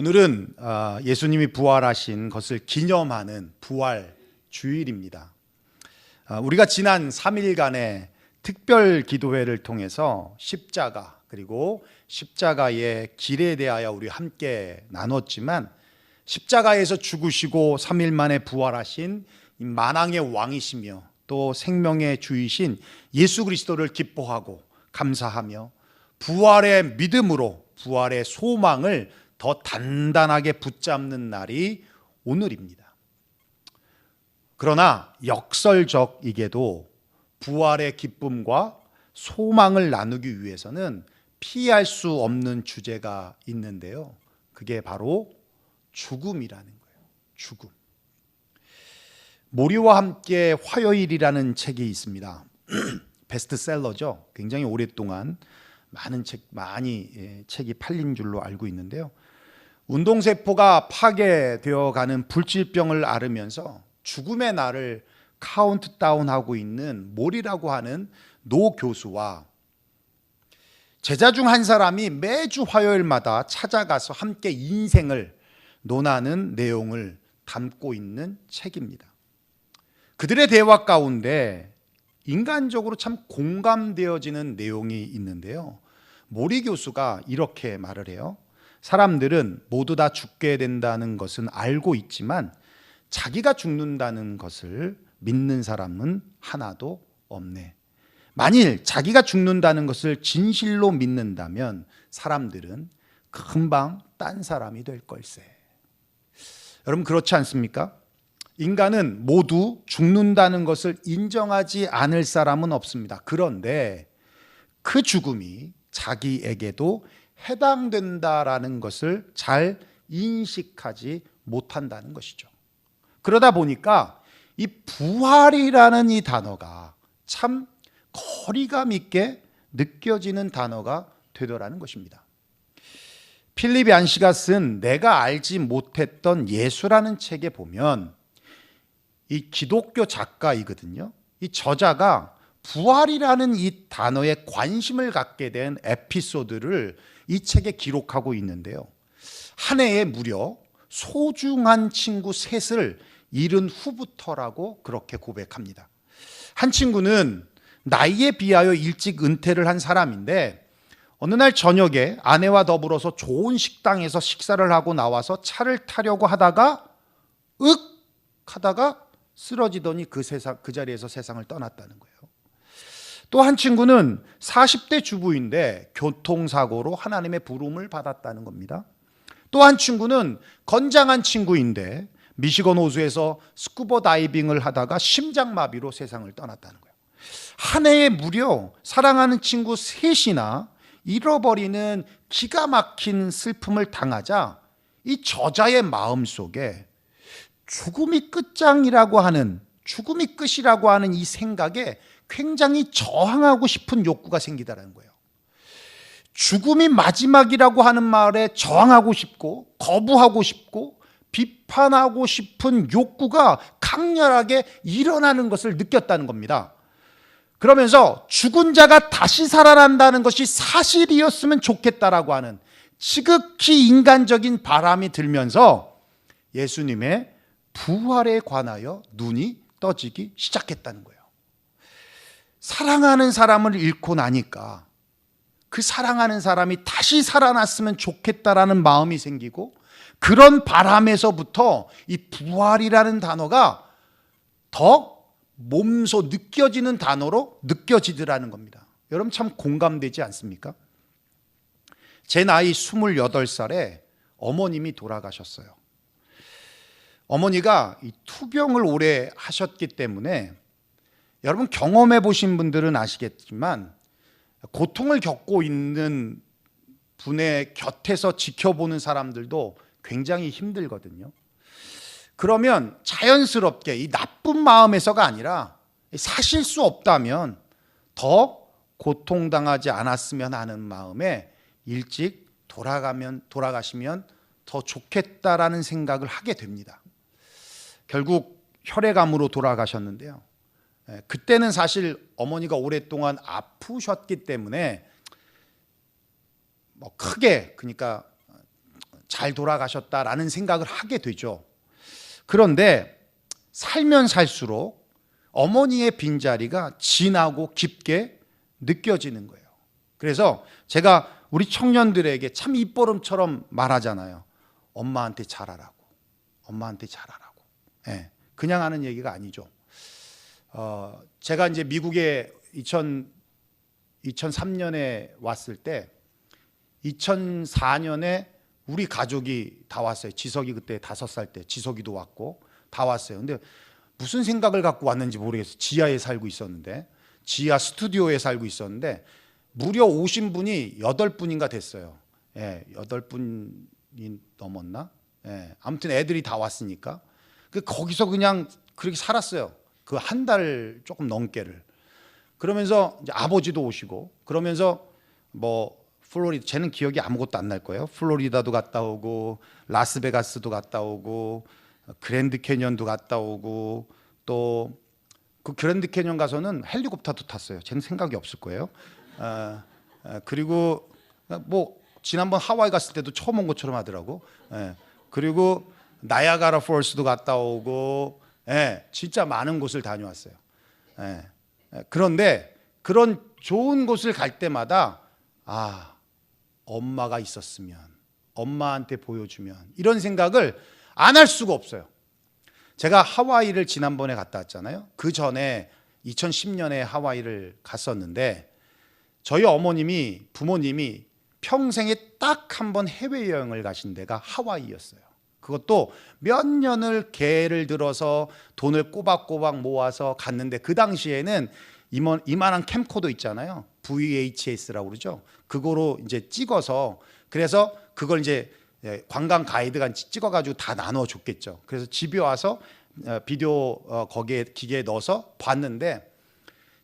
오늘은 아, 예수님이 부활하신 것을 기념하는 부활 주일입니다. 아, 우리가 지난 3일간의 특별 기도회를 통해서 십자가 그리고 십자가의 길에 대하여 우리 함께 나눴지만 십자가에서 죽으시고 3일 만에 부활하신 이 만왕의 왕이시며 또 생명의 주이신 예수 그리스도를 기뻐하고 감사하며 부활의 믿음으로 부활의 소망을 더 단단하게 붙잡는 날이 오늘입니다. 그러나 역설적이게도 부활의 기쁨과 소망을 나누기 위해서는 피할 수 없는 주제가 있는데요. 그게 바로 죽음이라는 거예요. 죽음. 모리와 함께 화요일이라는 책이 있습니다. 베스트셀러죠. 굉장히 오랫동안 많은 책 많이 예, 책이 팔린 줄로 알고 있는데요. 운동세포가 파괴되어 가는 불치병을 앓으면서 죽음의 날을 카운트다운하고 있는 몰이라고 하는 노 교수와 제자 중 한 사람이 매주 화요일마다 찾아가서 함께 인생을 논하는 내용을 담고 있는 책입니다. 그들의 대화 가운데 인간적으로 참 공감되어지는 내용이 있는데요. 모리 교수가 이렇게 말을 해요. 사람들은 모두 다 죽게 된다는 것은 알고 있지만 자기가 죽는다는 것을 믿는 사람은 하나도 없네. 만일 자기가 죽는다는 것을 진실로 믿는다면 사람들은 금방 딴 사람이 될 걸세. 여러분 그렇지 않습니까? 인간은 모두 죽는다는 것을 인정하지 않을 사람은 없습니다. 그런데 그 죽음이 자기에게도 해당된다라는 것을 잘 인식하지 못한다는 것이죠. 그러다 보니까 이 부활이라는 이 단어가 참 거리감 있게 느껴지는 단어가 되더라는 것입니다. 필립 얀시가 쓴 내가 알지 못했던 예수라는 책에 보면 이 기독교 작가이거든요. 이 저자가 부활이라는 이 단어에 관심을 갖게 된 에피소드를 이 책에 기록하고 있는데요. 한 해에 무려 소중한 친구 셋을 잃은 후부터라고 그렇게 고백합니다. 한 친구는 나이에 비하여 일찍 은퇴를 한 사람인데 어느 날 저녁에 아내와 더불어서 좋은 식당에서 식사를 하고 나와서 차를 타려고 하다가 윽 하다가 쓰러지더니 그 세상 그 자리에서 세상을 떠났다는 거예요. 또 한 친구는 40대 주부인데 교통사고로 하나님의 부름을 받았다는 겁니다. 또 한 친구는 건장한 친구인데 미시건 호수에서 스쿠버 다이빙을 하다가 심장마비로 세상을 떠났다는 거예요. 한 해에 무려 사랑하는 친구 셋이나 잃어버리는 기가 막힌 슬픔을 당하자 이 저자의 마음 속에 죽음이 끝장이라고 하는 죽음이 끝이라고 하는 이 생각에 굉장히 저항하고 싶은 욕구가 생기다라는 거예요. 죽음이 마지막이라고 하는 말에 저항하고 싶고 거부하고 싶고 비판하고 싶은 욕구가 강렬하게 일어나는 것을 느꼈다는 겁니다. 그러면서 죽은 자가 다시 살아난다는 것이 사실이었으면 좋겠다라고 하는 지극히 인간적인 바람이 들면서 예수님의 부활에 관하여 눈이 떠지기 시작했다는 거예요. 사랑하는 사람을 잃고 나니까 그 사랑하는 사람이 다시 살아났으면 좋겠다라는 마음이 생기고 그런 바람에서부터 이 부활이라는 단어가 더 몸소 느껴지는 단어로 느껴지더라는 겁니다. 여러분 참 공감되지 않습니까? 제 나이 28살에 어머님이 돌아가셨어요. 어머니가 이 투병을 오래 하셨기 때문에 여러분 경험해 보신 분들은 아시겠지만 고통을 겪고 있는 분의 곁에서 지켜보는 사람들도 굉장히 힘들거든요. 그러면 자연스럽게 이 나쁜 마음에서가 아니라 사실 수 없다면 더 고통당하지 않았으면 하는 마음에 일찍 돌아가면 돌아가시면 더 좋겠다라는 생각을 하게 됩니다. 결국 혈액암으로 돌아가셨는데요. 예, 그때는 사실 어머니가 오랫동안 아프셨기 때문에 뭐 크게 그러니까 잘 돌아가셨다라는 생각을 하게 되죠. 그런데 살면 살수록 어머니의 빈자리가 진하고 깊게 느껴지는 거예요. 그래서 제가 우리 청년들에게 참 입버릇처럼 말하잖아요. 엄마한테 잘하라고. 엄마한테 잘하라고. 예, 그냥 하는 얘기가 아니죠. 어, 제가 이제 미국에 2000, 2003년에 왔을 때 2004년에 우리 가족이 다 왔어요. 지석이 그때 다섯 살 때 지석이도 왔고 다 왔어요. 근데 무슨 생각을 갖고 왔는지 모르겠어요. 지하에 살고 있었는데 지하 스튜디오에 살고 있었는데 무려 오신 분이 여덟 분인가 됐어요. 예, 여덟 분이 넘었나? 예, 아무튼 애들이 다 왔으니까 그 거기서 그냥 그렇게 살았어요. 그 한 달 조금 넘게를. 그러면서 아버지도 오시고 그러면서 뭐 플로리다 쟤는 기억이 아무것도 안 날 거예요. 플로리다도 갔다 오고 라스베가스도 갔다 오고 그랜드 캐년도 갔다 오고 또 그 그랜드 캐년 가서는 헬리콥터도 탔어요. 쟤는 생각이 없을 거예요. 아, 아, 그리고 뭐 지난번 하와이 갔을 때도 처음 온 것처럼 하더라고. 예. 그리고 나야가라 폴스도 갔다 오고, 예, 진짜 많은 곳을 다녀왔어요. 예. 예, 그런데 그런 좋은 곳을 갈 때마다 아 엄마가 있었으면 엄마한테 보여주면 이런 생각을 안 할 수가 없어요. 제가 하와이를 지난번에 갔다 왔잖아요. 그 전에 2010년에 하와이를 갔었는데 저희 어머님이 부모님이 평생에 딱 한 번 해외 여행을 가신 데가 하와이였어요. 그것도 몇 년을 개를 들어서 돈을 꼬박꼬박 모아서 갔는데 그 당시에는 이만, 이만한 캠코더 있잖아요. VHS라고 그러죠. 그거로 이제 찍어서 그래서 그걸 이제 예, 관광 가이드가 찍어가지고 다 나눠줬겠죠. 그래서 집에 와서 어, 비디오 어, 거기에 기계에 넣어서 봤는데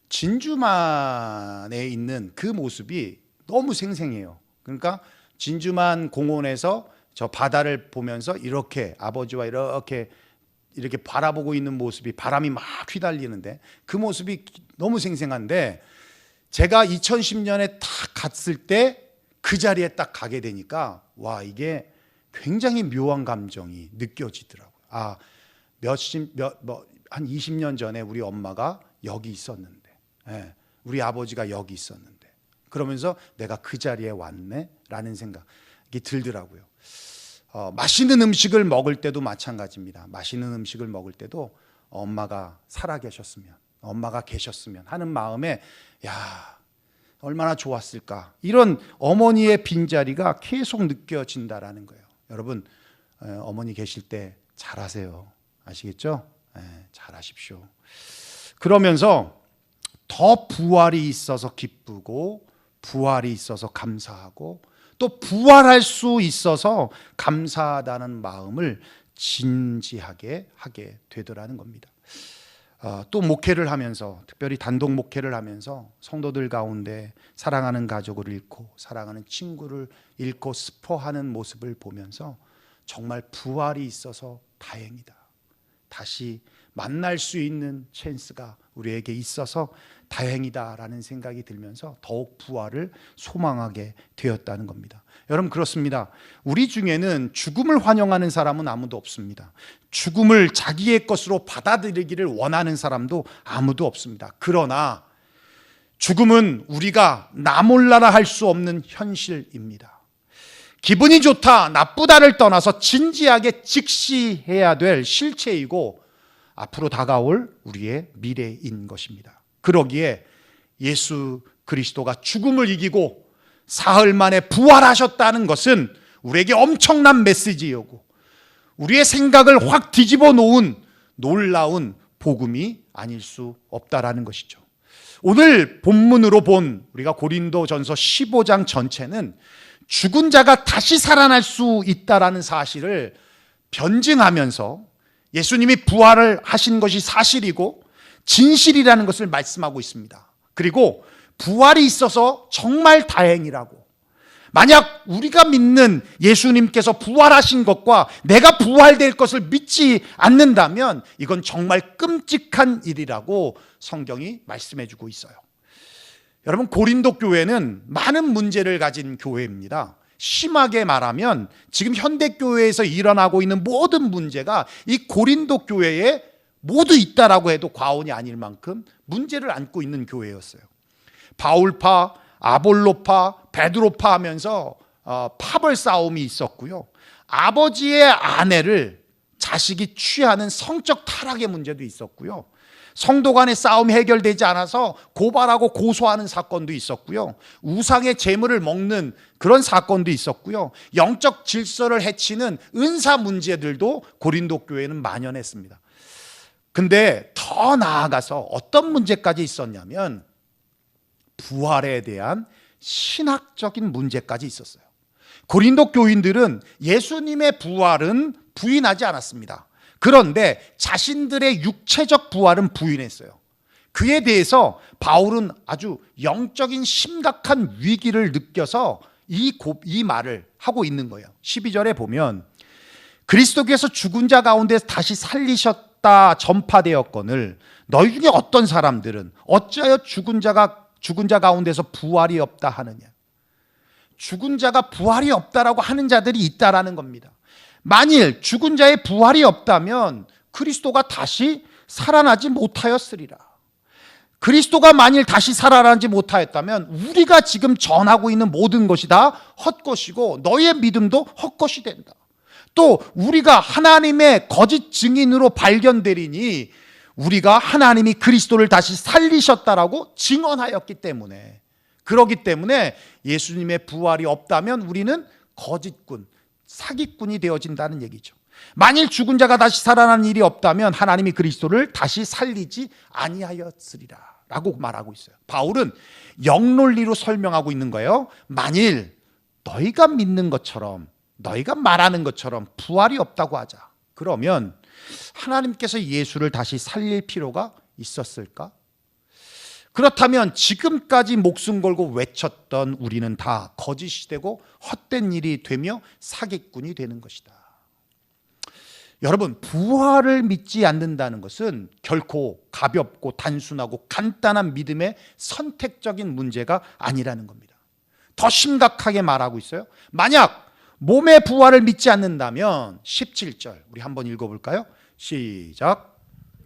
진주만에 있는 그 모습이 너무 생생해요. 그러니까 진주만 공원에서 저 바다를 보면서 이렇게 아버지와 이렇게 이렇게 바라보고 있는 모습이 바람이 막 휘날리는데 그 모습이 너무 생생한데 제가 2010년에 딱 갔을 때 그 자리에 딱 가게 되니까 와 이게 굉장히 묘한 감정이 느껴지더라고요. 아 몇십 몇뭐한 20년 전에 우리 엄마가 여기 있었는데, 예, 우리 아버지가 여기 있었는데 그러면서 내가 그 자리에 왔네라는 생각이 들더라고요. 어, 맛있는 음식을 먹을 때도 마찬가지입니다. 맛있는 음식을 먹을 때도 엄마가 살아 계셨으면, 엄마가 계셨으면 하는 마음에 야 얼마나 좋았을까 이런 어머니의 빈자리가 계속 느껴진다라는 거예요. 여러분 에, 어머니 계실 때 잘하세요. 아시겠죠? 에, 잘하십시오. 그러면서 더 부활이 있어서 기쁘고 부활이 있어서 감사하고 또 부활할 수 있어서 감사하다는 마음을 진지하게 하게 되더라는 겁니다. 어, 또 목회를 하면서 특별히 단독 목회를 하면서 성도들 가운데 사랑하는 가족을 잃고 사랑하는 친구를 잃고 스포하는 모습을 보면서 정말 부활이 있어서 다행이다. 다시 만날 수 있는 찬스가 우리에게 있어서 다행이다라는 생각이 들면서 더욱 부활을 소망하게 되었다는 겁니다. 여러분 그렇습니다. 우리 중에는 죽음을 환영하는 사람은 아무도 없습니다. 죽음을 자기의 것으로 받아들이기를 원하는 사람도 아무도 없습니다. 그러나 죽음은 우리가 나 몰라라 할 수 없는 현실입니다. 기분이 좋다, 나쁘다를 떠나서 진지하게 직시해야 될 실체이고 앞으로 다가올 우리의 미래인 것입니다. 그러기에 예수 그리스도가 죽음을 이기고 사흘 만에 부활하셨다는 것은 우리에게 엄청난 메시지이고 우리의 생각을 확 뒤집어 놓은 놀라운 복음이 아닐 수 없다라는 것이죠. 오늘 본문으로 본 우리가 고린도 전서 15장 전체는 죽은 자가 다시 살아날 수 있다라는 사실을 변증하면서 예수님이 부활을 하신 것이 사실이고 진실이라는 것을 말씀하고 있습니다. 그리고 부활이 있어서 정말 다행이라고. 만약 우리가 믿는 예수님께서 부활하신 것과 내가 부활될 것을 믿지 않는다면 이건 정말 끔찍한 일이라고 성경이 말씀해 주고 있어요. 여러분 고린도 교회는 많은 문제를 가진 교회입니다. 심하게 말하면 지금 현대교회에서 일어나고 있는 모든 문제가 이 고린도 교회에 모두 있다라고 해도 과언이 아닐 만큼 문제를 안고 있는 교회였어요. 바울파, 아볼로파, 베드로파 하면서 어, 파벌 싸움이 있었고요. 아버지의 아내를 자식이 취하는 성적 타락의 문제도 있었고요. 성도 간의 싸움이 해결되지 않아서 고발하고 고소하는 사건도 있었고요. 우상의 재물을 먹는 그런 사건도 있었고요. 영적 질서를 해치는 은사 문제들도 고린도 교회는 만연했습니다. 근데 더 나아가서 어떤 문제까지 있었냐면 부활에 대한 신학적인 문제까지 있었어요. 고린도 교인들은 예수님의 부활은 부인하지 않았습니다. 그런데 자신들의 육체적 부활은 부인했어요. 그에 대해서 바울은 아주 영적인 심각한 위기를 느껴서 이, 고, 이 말을 하고 있는 거예요. 12절에 보면 그리스도께서 죽은 자 가운데 다시 살리셨다 전파되었거늘 너희 중에 어떤 사람들은 어찌하여 죽은 자가 죽은 자 가운데서 부활이 없다 하느냐. 죽은 자가 부활이 없다라고 하는 자들이 있다라는 겁니다. 만일 죽은 자의 부활이 없다면 그리스도가 다시 살아나지 못하였으리라. 그리스도가 만일 다시 살아나지 못하였다면 우리가 지금 전하고 있는 모든 것이 다 헛것이고 너의 믿음도 헛것이 된다. 또 우리가 하나님의 거짓 증인으로 발견되리니 우리가 하나님이 그리스도를 다시 살리셨다라고 증언하였기 때문에 그러기 때문에 예수님의 부활이 없다면 우리는 거짓꾼, 사기꾼이 되어진다는 얘기죠. 만일 죽은 자가 다시 살아난 일이 없다면 하나님이 그리스도를 다시 살리지 아니하였으리라. 라고 말하고 있어요. 바울은 영론리로 설명하고 있는 거예요. 만일 너희가 믿는 것처럼, 너희가 말하는 것처럼 부활이 없다고 하자. 그러면 하나님께서 예수를 다시 살릴 필요가 있었을까? 그렇다면 지금까지 목숨 걸고 외쳤던 우리는 다 거짓이 되고 헛된 일이 되며 사기꾼이 되는 것이다. 여러분, 부활을 믿지 않는다는 것은 결코 가볍고 단순하고 간단한 믿음의 선택적인 문제가 아니라는 겁니다. 더 심각하게 말하고 있어요. 만약 몸의 부활을 믿지 않는다면 17절 우리 한번 읽어 볼까요? 시작.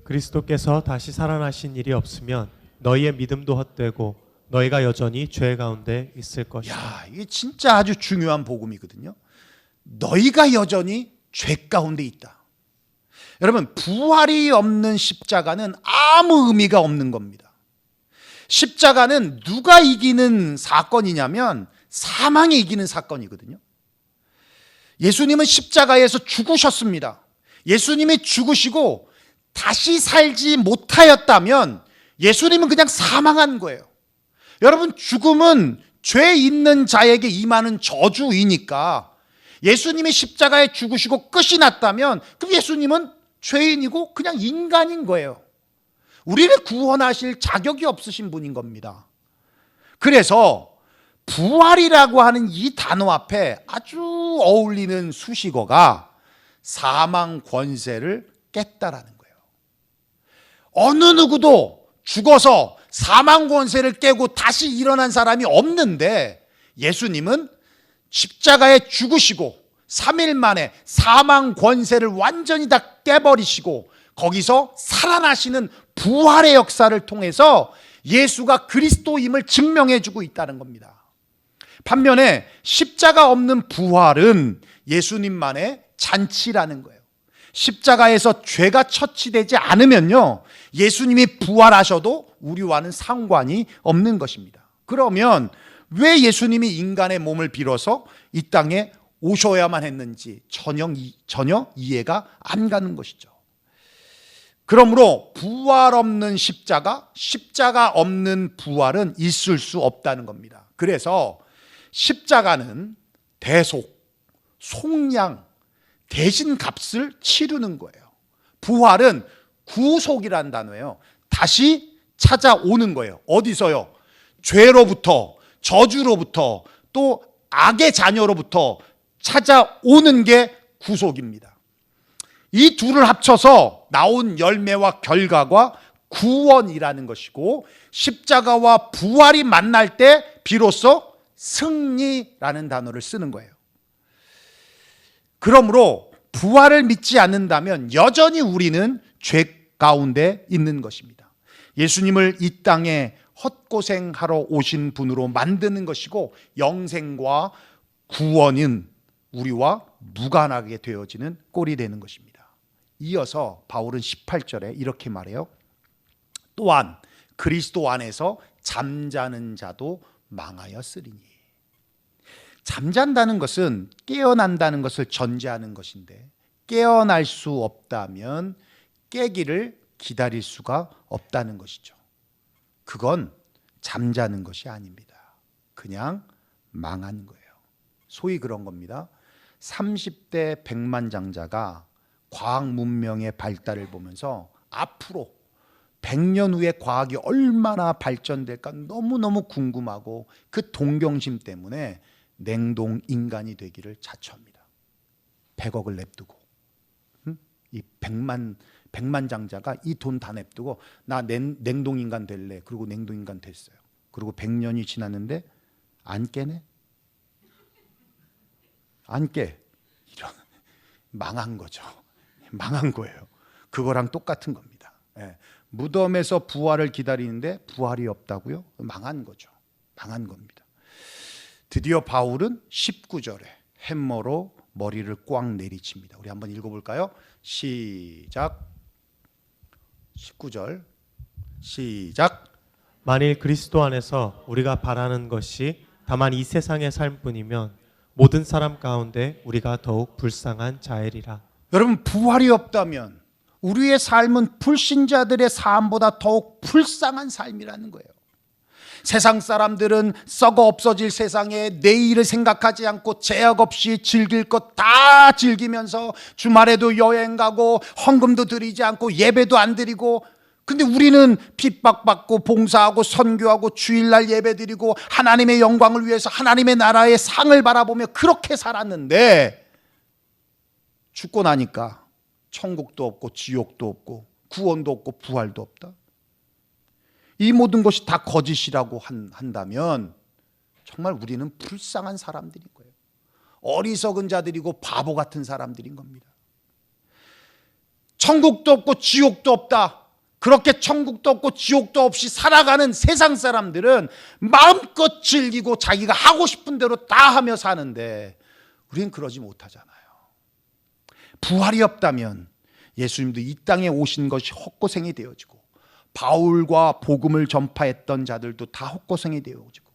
그리스도께서 다시 살아나신 일이 없으면 너희의 믿음도 헛되고 너희가 여전히 죄 가운데 있을 것이다. 야, 이게 진짜 아주 중요한 복음이거든요. 너희가 여전히 죄 가운데 있다. 여러분, 부활이 없는 십자가는 아무 의미가 없는 겁니다. 십자가는 누가 이기는 사건이냐면 사망이 이기는 사건이거든요. 예수님은 십자가에서 죽으셨습니다. 예수님이 죽으시고 다시 살지 못하였다면 예수님은 그냥 사망한 거예요. 여러분, 죽음은 죄 있는 자에게 임하는 저주이니까 예수님이 십자가에 죽으시고 끝이 났다면 그 예수님은 죄인이고 그냥 인간인 거예요. 우리를 구원하실 자격이 없으신 분인 겁니다. 그래서 부활이라고 하는 이 단어 앞에 아주 어울리는 수식어가 사망 권세를 깼다라는 거예요. 어느 누구도 죽어서 사망 권세를 깨고 다시 일어난 사람이 없는데 예수님은 십자가에 죽으시고 3일 만에 사망 권세를 완전히 다 깨버리시고 거기서 살아나시는 부활의 역사를 통해서 예수가 그리스도임을 증명해 주고 있다는 겁니다. 반면에 십자가 없는 부활은 예수님만의 잔치라는 거예요. 십자가에서 죄가 처치되지 않으면요. 예수님이 부활하셔도 우리와는 상관이 없는 것입니다. 그러면 왜 예수님이 인간의 몸을 빌어서 이 땅에 오셔야만 했는지 전혀, 전혀 이해가 안 가는 것이죠. 그러므로 부활 없는 십자가, 십자가 없는 부활은 있을 수 없다는 겁니다. 그래서 십자가는 대속, 속량, 대신 값을 치르는 거예요. 부활은 구속이란 단어예요. 다시 찾아오는 거예요. 어디서요? 죄로부터, 저주로부터, 또 악의 자녀로부터 찾아오는 게 구속입니다. 이 둘을 합쳐서 나온 열매와 결과가 구원이라는 것이고 십자가와 부활이 만날 때 비로소 승리라는 단어를 쓰는 거예요. 그러므로 부활을 믿지 않는다면 여전히 우리는 죄 가운데 있는 것입니다. 예수님을 이 땅에 헛고생하러 오신 분으로 만드는 것이고 영생과 구원은 우리와 무관하게 되어지는 꼴이 되는 것입니다. 이어서 바울은 18절에 이렇게 말해요. 또한 그리스도 안에서 잠자는 자도 망하였으리니. 잠잔다는 것은 깨어난다는 것을 전제하는 것인데 깨어날 수 없다면 깨기를 기다릴 수가 없다는 것이죠. 그건 잠자는 것이 아닙니다. 그냥 망한 거예요. 소위 그런 겁니다. 30대 백만 장자가 과학 문명의 발달을 보면서 앞으로 100년 후에 과학이 얼마나 발전될까 너무너무 궁금하고 그 동경심 때문에 냉동 인간이 되기를 자처합니다. 100억을 냅두고 응? 이 100만 백만장자가 이 돈 다 냅두고 나 냉, 냉동 인간 될래. 그리고 냉동 인간 됐어요. 그리고 100년이 지났는데 안 깨네. 안 깨. 이런 망한 거죠. 망한 거예요. 그거랑 똑같은 겁니다. 예. 무덤에서 부활을 기다리는데 부활이 없다고요? 망한 거죠. 망한 겁니다. 드디어 바울은 19절에 햄머로 머리를 꽝 내리칩니다. 우리 한번 읽어볼까요? 시작. 19절 시작. 만일 그리스도 안에서 우리가 바라는 것이 다만 이 세상의 삶뿐이면 모든 사람 가운데 우리가 더욱 불쌍한 자일이라. 여러분 부활이 없다면 우리의 삶은 불신자들의 삶보다 더욱 불쌍한 삶이라는 거예요. 세상 사람들은 썩어 없어질 세상에 내일을 생각하지 않고 제약 없이 즐길 것 다 즐기면서 주말에도 여행 가고 헌금도 드리지 않고 예배도 안 드리고 근데 우리는 핍박받고 봉사하고 선교하고 주일날 예배 드리고 하나님의 영광을 위해서 하나님의 나라의 상을 바라보며 그렇게 살았는데 죽고 나니까 천국도 없고 지옥도 없고 구원도 없고 부활도 없다. 이 모든 것이 다 거짓이라고 한, 한다면 정말 우리는 불쌍한 사람들인 거예요. 어리석은 자들이고 바보 같은 사람들인 겁니다. 천국도 없고 지옥도 없다. 그렇게 천국도 없고 지옥도 없이 살아가는 세상 사람들은 마음껏 즐기고 자기가 하고 싶은 대로 다 하며 사는데 우리는 그러지 못하잖아요. 부활이 없다면 예수님도 이 땅에 오신 것이 헛고생이 되어지고 바울과 복음을 전파했던 자들도 다 헛고생이 되어지고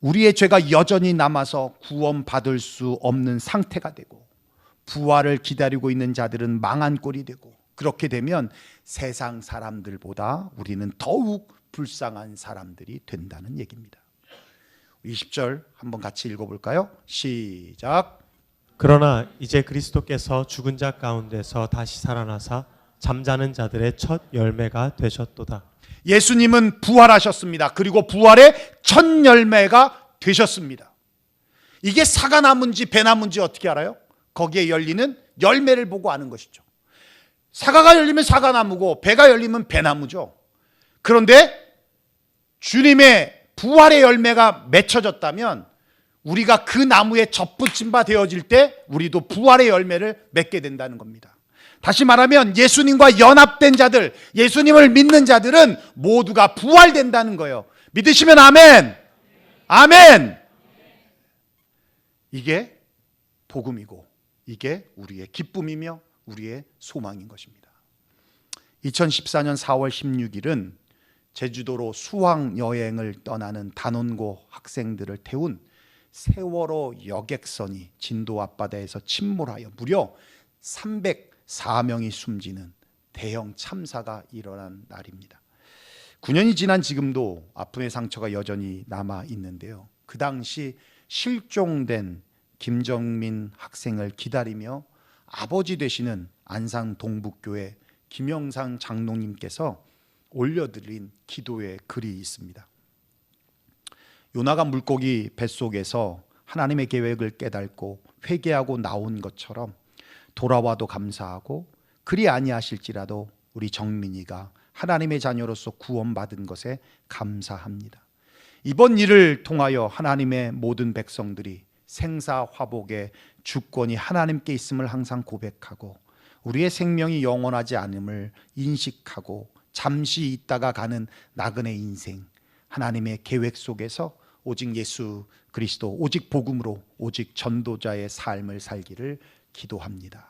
우리의 죄가 여전히 남아서 구원받을 수 없는 상태가 되고 부활을 기다리고 있는 자들은 망한 꼴이 되고 그렇게 되면 세상 사람들보다 우리는 더욱 불쌍한 사람들이 된다는 얘기입니다. 20절 한번 같이 읽어볼까요? 시작. 그러나 이제 그리스도께서 죽은 자 가운데서 다시 살아나사 잠자는 자들의 첫 열매가 되셨도다. 예수님은 부활하셨습니다. 그리고 부활의 첫 열매가 되셨습니다. 이게 사과나무인지 배나무인지 어떻게 알아요? 거기에 열리는 열매를 보고 아는 것이죠. 사과가 열리면 사과나무고 배가 열리면 배나무죠. 그런데 주님의 부활의 열매가 맺혀졌다면 우리가 그 나무에 접붙임 바 되어질 때 우리도 부활의 열매를 맺게 된다는 겁니다. 다시 말하면 예수님과 연합된 자들, 예수님을 믿는 자들은 모두가 부활된다는 거예요. 믿으시면 아멘. 아멘. 이게 복음이고 이게 우리의 기쁨이며 우리의 소망인 것입니다. 2014년 4월 16일은 제주도로 수학 여행을 떠나는 단원고 학생들을 태운 세월호 여객선이 진도 앞바다에서 침몰하여 무려 304명이 숨지는 대형 참사가 일어난 날입니다. 9년이 지난 지금도 아픔의 상처가 여전히 남아 있는데요. 그 당시 실종된 김정민 학생을 기다리며 아버지 되시는 안상 동북교회 김영상 장로님께서 올려드린 기도의 글이 있습니다. 요나가 물고기 뱃속에서 하나님의 계획을 깨닫고 회개하고 나온 것처럼 돌아와도 감사하고 그리 아니하실지라도 우리 정민이가 하나님의 자녀로서 구원받은 것에 감사합니다. 이번 일을 통하여 하나님의 모든 백성들이 생사화복의 주권이 하나님께 있음을 항상 고백하고 우리의 생명이 영원하지 않음을 인식하고 잠시 있다가 가는 나그네 인생 하나님의 계획 속에서 오직 예수 그리스도 오직 복음으로 오직 전도자의 삶을 살기를 기도합니다.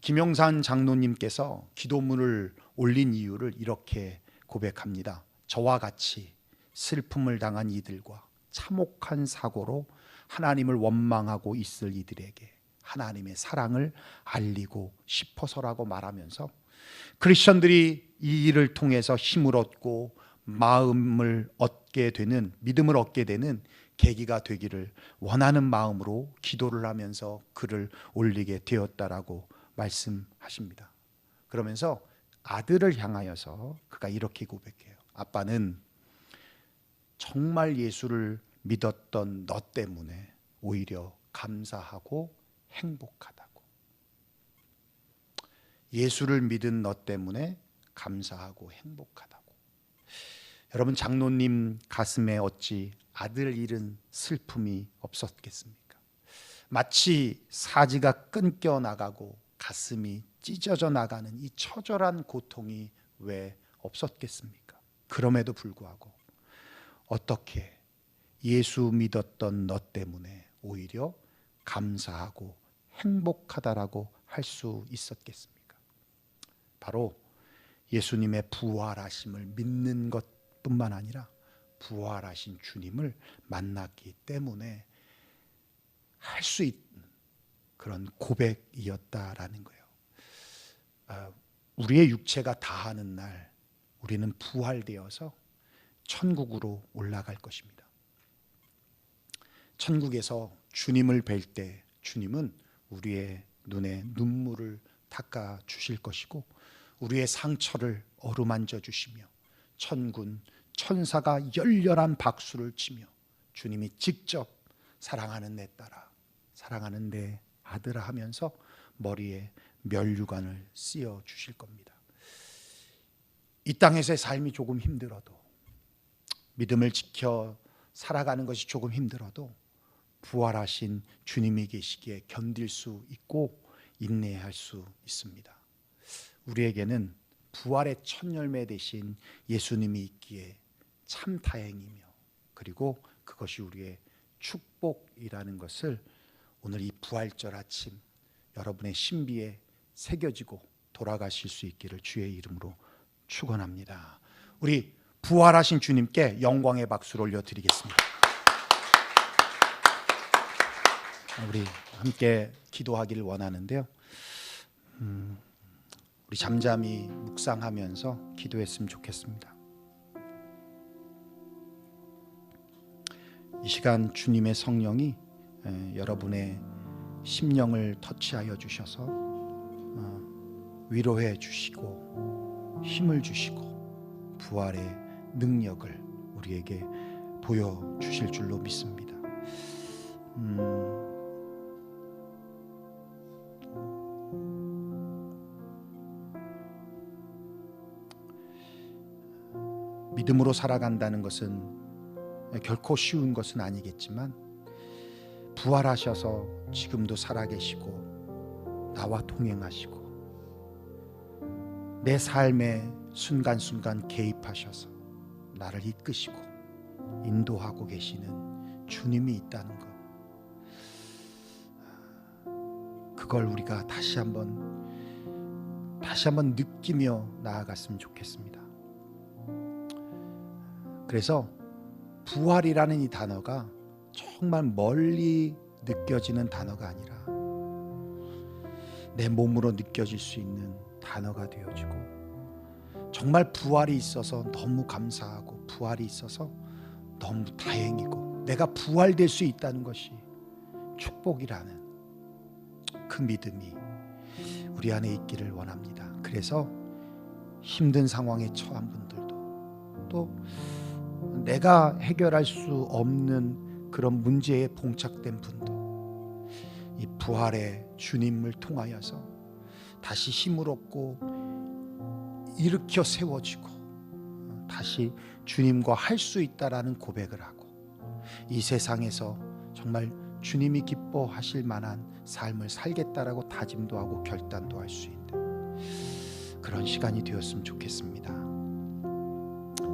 김영산 장로님께서 기도문을 올린 이유를 이렇게 고백합니다. 저와 같이 슬픔을 당한 이들과 참혹한 사고로 하나님을 원망하고 있을 이들에게 하나님의 사랑을 알리고 싶어서라고 말하면서 크리스천들이 이 일을 통해서 힘을 얻고 마음을 얻게 되는 믿음을 얻게 되는 계기가 되기를 원하는 마음으로 기도를 하면서 글을 올리게 되었다라고 말씀하십니다. 그러면서 아들을 향하여서 그가 이렇게 고백해요. 아빠는 정말 예수를 믿었던 너 때문에 오히려 감사하고 행복하다고. 예수를 믿은 너 때문에 감사하고 행복하다고. 여러분 장로님 가슴에 어찌 아들 잃은 슬픔이 없었겠습니까? 마치 사지가 끊겨 나가고 가슴이 찢어져 나가는 이 처절한 고통이 왜 없었겠습니까? 그럼에도 불구하고 어떻게 예수 믿었던 너 때문에 오히려 감사하고 행복하다라고 할 수 있었겠습니까? 바로 예수님의 부활하심을 믿는 것 뿐만 아니라 부활하신 주님을 만났기 때문에 할 수 있는 그런 고백이었다라는 거예요. 아, 우리의 육체가 다하는 날 우리는 부활되어서 천국으로 올라갈 것입니다. 천국에서 주님을 뵐 때 주님은 우리의 눈에 눈물을 닦아 주실 것이고 우리의 상처를 어루만져 주시며 천군 천사가 열렬한 박수를 치며 주님이 직접 사랑하는 내 딸아 사랑하는 내 아들아 하면서 머리에 면류관을 씌워 주실 겁니다. 이 땅에서의 삶이 조금 힘들어도 믿음을 지켜 살아가는 것이 조금 힘들어도 부활하신 주님이 계시기에 견딜 수 있고 인내할 수 있습니다. 우리에게는 부활의 첫 열매 대신 예수님이 있기에 참 다행이며 그리고 그것이 우리의 축복이라는 것을 오늘 이 부활절 아침 여러분의 신비에 새겨지고 돌아가실 수 있기를 주의 이름으로 축원합니다. 우리 부활하신 주님께 영광의 박수를 올려 드리겠습니다. 우리 함께 기도하기를 원하는데요. 음, 우리 잠잠히 묵상하면서 기도했으면 좋겠습니다. 이 시간 주님의 성령이 에, 여러분의 심령을 터치하여 주셔서 어, 위로해 주시고 힘을 주시고 부활의 능력을 우리에게 보여 주실 줄로 믿습니다. 음, 믿음으로 살아간다는 것은 결코 쉬운 것은 아니겠지만 부활하셔서 지금도 살아계시고 나와 동행하시고 내 삶의 순간순간 개입하셔서 나를 이끄시고 인도하고 계시는 주님이 있다는 것 그걸 우리가 다시 한번 다시 한번 느끼며 나아갔으면 좋겠습니다. 그래서 부활이라는 이 단어가 정말 멀리 느껴지는 단어가 아니라 내 몸으로 느껴질 수 있는 단어가 되어지고 정말 부활이 있어서 너무 감사하고 부활이 있어서 너무 다행이고 내가 부활될 수 있다는 것이 축복이라는 그 믿음이 우리 안에 있기를 원합니다. 그래서 힘든 상황에 처한 분들도 또 내가 해결할 수 없는 그런 문제에 봉착된 분도 이 부활의 주님을 통하여서 다시 힘을 얻고 일으켜 세워지고 다시 주님과 할 수 있다라는 고백을 하고 이 세상에서 정말 주님이 기뻐하실 만한 삶을 살겠다라고 다짐도 하고 결단도 할 수 있는 그런 시간이 되었으면 좋겠습니다.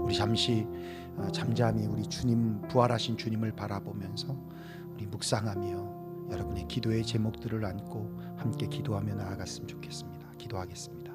우리 잠시 어, 잠잠히 우리 주님 부활하신 주님을 바라보면서 우리 묵상하며 여러분의 기도의 제목들을 안고 함께 기도하며 나아갔으면 좋겠습니다. 기도하겠습니다.